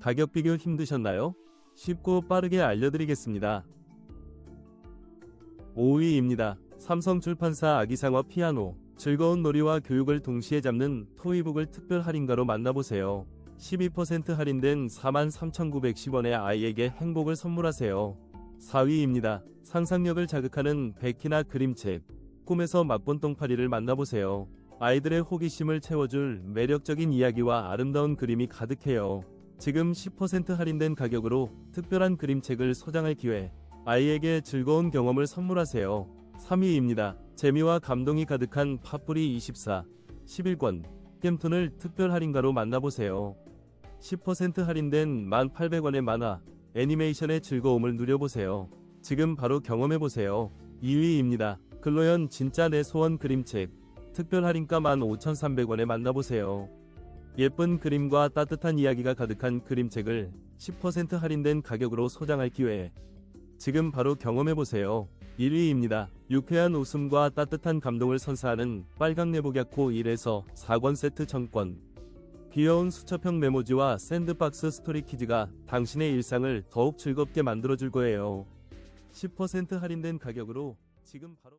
가격 비교 힘드셨나요? 쉽고 빠르게 알려드리겠습니다. 5위입니다. 삼성 출판사 아기상어 피아노. 즐거운 놀이와 교육을 동시에 잡는 토이북을 특별 할인가로 만나보세요. 12% 할인된 43,910원의 아이에게 행복을 선물하세요. 4위입니다. 상상력을 자극하는 백희나 그림책. 꿈에서 맛본 똥파리를 만나보세요. 아이들의 호기심을 채워줄 매력적인 이야기와 아름다운 그림이 가득해요. 지금 10% 할인된 가격으로 특별한 그림책을 소장할 기회. 아이에게 즐거운 경험을 선물하세요. 3위입니다. 재미와 감동이 가득한 팝뿌리 24 11권 겜톤을 특별 할인가로 만나보세요. 10% 할인된 1,800원의 만화 애니메이션의 즐거움을 누려보세요. 지금 바로 경험해보세요. 2위입니다. 글로연 진짜 내 소원 그림책 특별 할인가 15,300원에 만나보세요. 예쁜 그림과 따뜻한 이야기가 가득한 그림책을 10% 할인된 가격으로 소장할 기회. 지금 바로 경험해보세요. 1위입니다. 유쾌한 웃음과 따뜻한 감동을 선사하는 빨강 내복약코 1에서 4권 세트 정권. 귀여운 수첩형 메모지와 샌드박스 스토리 키즈가 당신의 일상을 더욱 즐겁게 만들어줄 거예요. 10% 할인된 가격으로 지금 바로